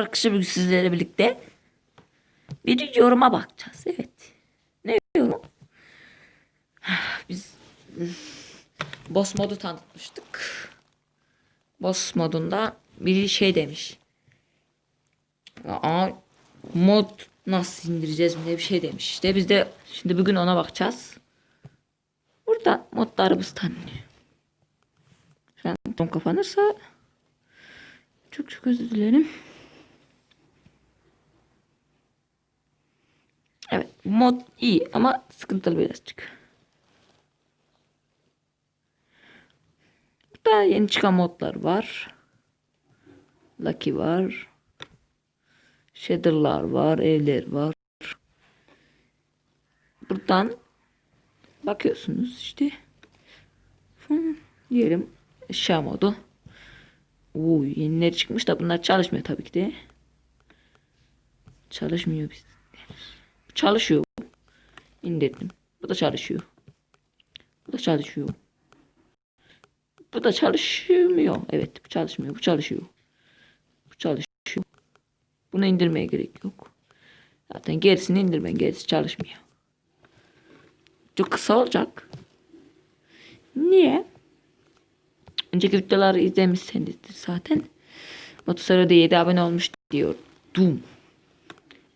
Arkadaşlar bugün sizlerle birlikte bir yoruma bakacağız. Evet. Ne yorum? Biz hmm, boss modu tanıtmıştık. Boss modunda biri şey demiş. Aa, mod nasıl indireceğiz mi diye bir şey demiş. İşte biz de şimdi bugün ona bakacağız. Burada modlarımız tanınıyor. Şu an kapanırsa çok çok özür dilerim. Evet mod iyi ama sıkıntılı birazcık. Burada yeni çıkan modlar var. Lucky var. Shader'lar var. Evler var. Buradan bakıyorsunuz işte. Hmm, diyelim eşya modu. Oo, yenileri çıkmış da bunlar çalışmıyor tabii ki de. Çalışmıyor biz. Çalışıyor. İndirdim. Bu da çalışıyor. Bu da çalışıyor. Bu da çalışmıyor. Evet bu çalışmıyor. Bu çalışıyor. Bu çalışıyor. Bunu indirmeye gerek yok. Zaten gerisini indirmen gerisi çalışmıyor. Çok kısa olacak. Niye? Önceki videoları izlemişsinizdir zaten. Motosaro'da 7 abone olmuş diyor. Dum.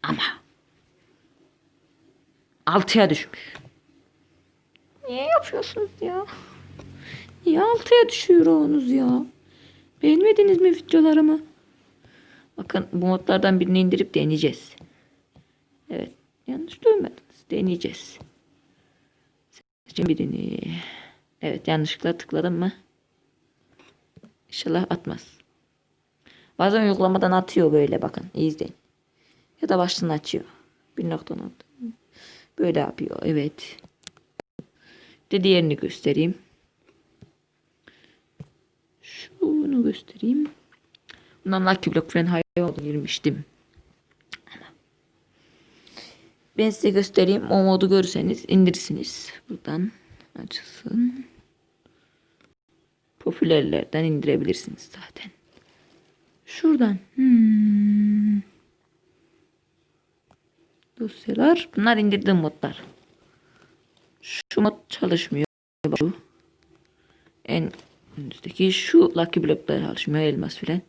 Ama 6'ya düşmüş. Niye yapıyorsunuz ya? Niye 6'ya düşüyorsunuz ya? Beğenmediniz mi videolarımı? Bakın bu modlardan birini indirip deneyeceğiz. Evet. Yanlış duymadınız. Deneyeceğiz. Seçin birini. Evet yanlışlıkla tıkladım mı? İnşallah atmaz. Bazen uygulamadan atıyor böyle bakın. İyi izleyin. Ya da baştan açıyor. Bir noktadan atıyor. Böyle yapıyor. Evet. De diğerini göstereyim. Şunu göstereyim. Bundan Lucky Block Friend Hayal girmiştim. Ben size göstereyim. O modu görürseniz indirirsiniz. Buradan açılsın. Popülerlerden indirebilirsiniz zaten. Şuradan. Hmm. Dosyalar. Bunlar indirdiğim modlar. Şu mod çalışmıyor. Şu. En üstteki şu Lucky Block'lar çalışmıyor. Elmas filan.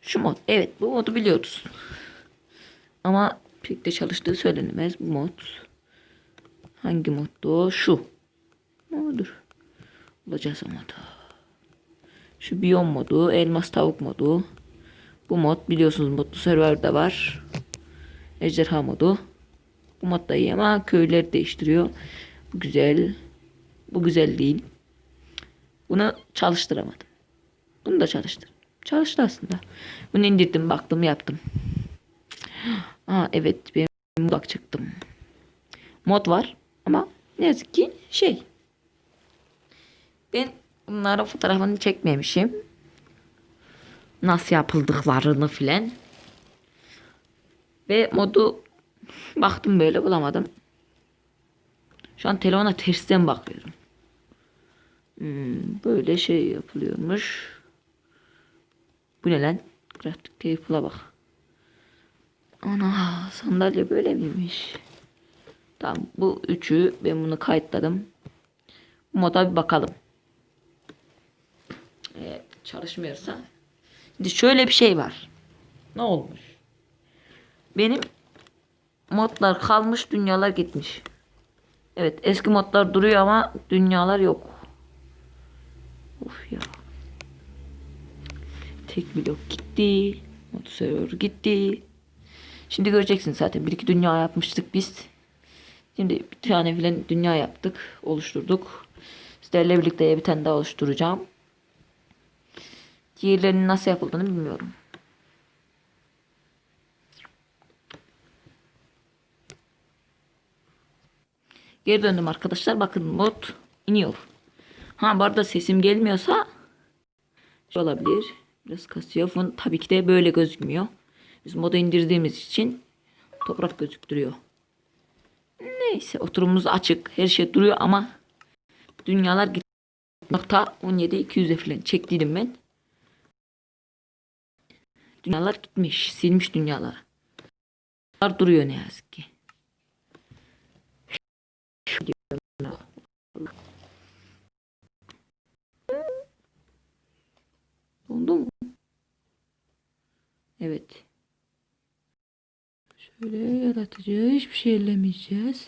Şu mod. Evet bu modu biliyoruz. Ama pek de çalıştığı söylenemez bu mod. Hangi moddu o? Şu. Modur. Bulacağız o modu. Şu biyom modu. Elmas tavuk modu. Bu mod biliyorsunuz modlu serverda var. Ejderha modu. Bu mod da iyi ama köyleri değiştiriyor. Bu güzel. Bu güzel değil. Bunu çalıştıramadım. Bunu da çalıştır. Çalıştı aslında. Bunu indirdim baktım yaptım. Aa evet benim mod çıktım. Mod var ama ne yazık ki şey. Ben bunların fotoğrafını çekmemişim. Nasıl yapıldıklarını filan. Ve modu baktım böyle bulamadım. Şu an telefona tersten bakıyorum. Hmm, böyle şey yapılıyormuş. Bu ne lan? Grafik table'a bak. Ana sandalye böyle miymiş? Tamam bu üçü ben bunu kayıtladım. Moda bir bakalım. Evet çalışmıyorsa. Şimdi şöyle bir şey var. Ne olmuş? Benim modlar kalmış dünyalar gitmiş. Evet eski modlar duruyor ama dünyalar yok. Of ya. Tek blok gitti. Mod server gitti. Şimdi göreceksin zaten. Bir iki dünya yapmıştık biz. Şimdi bir tane filan dünya yaptık. Oluşturduk. Sizlerle birlikte bir tane daha oluşturacağım. Diğerlerinin nasıl yapıldığını bilmiyorum. Geri döndüm arkadaşlar. Bakın mod iniyor. Ha bu arada sesim gelmiyorsa şey olabilir. Biraz kasıyor. Fon tabii ki de böyle gözükmüyor. Biz moda indirdiğimiz için toprak gözüktürüyor. Neyse oturumumuz açık. Her şey duruyor ama dünyalar git nokta 17 200'e falan çektiydim ben. Dünyalar gitmiş. Silmiş dünyalar. Dünyalar duruyor ne yazık ki. Dondu mu? Evet. Şöyle yaratıcı hiçbir şey ellemeyeceğiz.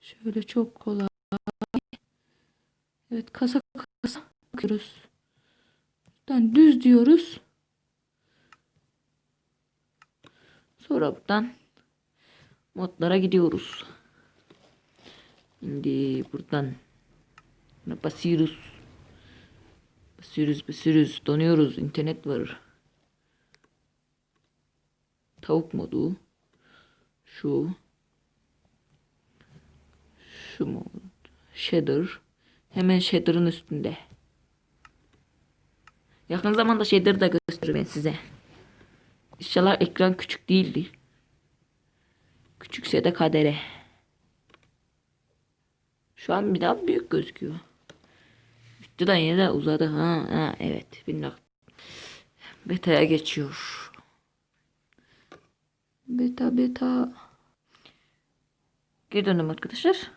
Şöyle çok kolay. Evet kasa kasa bakıyoruz. Buradan düz diyoruz. Sonra buradan modlara gidiyoruz. Şimdi buradan basıyoruz. Basıyoruz basıyoruz. Donuyoruz. internet var. Tavuk modu. Şu. Şu mod. Shader. Hemen shader'ın üstünde. Yakın zamanda shader'ı da gösteririm ben size. İnşallah ekran küçük değildir. Küçükse de kadere. Şu an bir daha büyük gözüküyor. Üstüden yine de uzadı. Ha, ha evet. Nak- Beta'ya geçiyor. Beta beta. Geri döndüm arkadaşlar.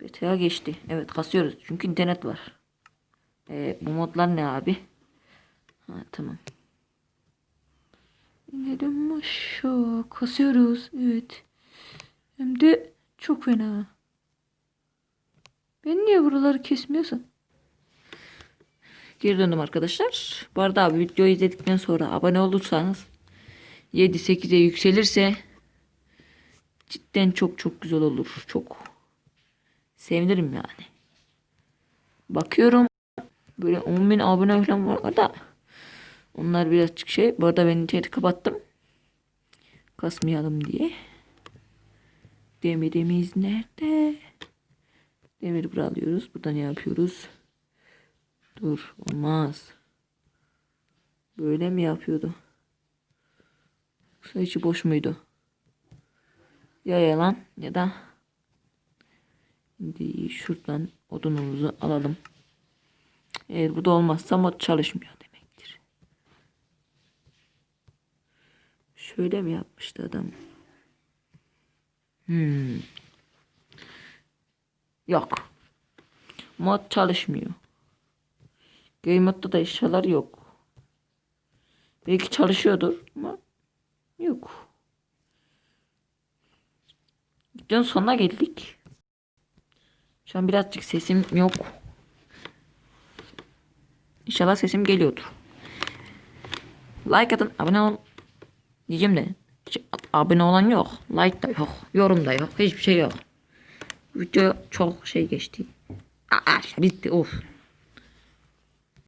Beta'ya geçti. Evet kasıyoruz. Çünkü internet var. Ee, bu modlar ne abi? Ha, tamam. İnelim aşağı. Kasıyoruz. Evet. Hem de çok fena. Ben niye buraları kesmiyorsun? Geri döndüm arkadaşlar. Bu arada abi videoyu izledikten sonra abone olursanız 7-8'e yükselirse cidden çok çok güzel olur. Çok sevinirim yani. Bakıyorum böyle 10 bin abone falan var da onlar birazcık şey. Bu arada ben interneti kapattım. Kasmayalım diye. Demirimiz nerede? Demir buraya alıyoruz. Burada ne yapıyoruz? Dur olmaz. Böyle mi yapıyordu? Yoksa içi boş muydu? Ya yalan ya da Şimdi şuradan odunumuzu alalım. Eğer bu da olmazsa mod çalışmıyor demektir. Şöyle mi yapmıştı adam? Hmm. Yok. Mod çalışmıyor. Game modda da eşyalar yok. Belki çalışıyordur ama yok. Videonun sonuna geldik. Şu an birazcık sesim yok. İnşallah sesim geliyordur. Like atın, abone ol. Diyeceğim de abone olan yok. Like da yok. Yorum da yok. Hiçbir şey yok. Video çok şey geçti. Aa, bitti of.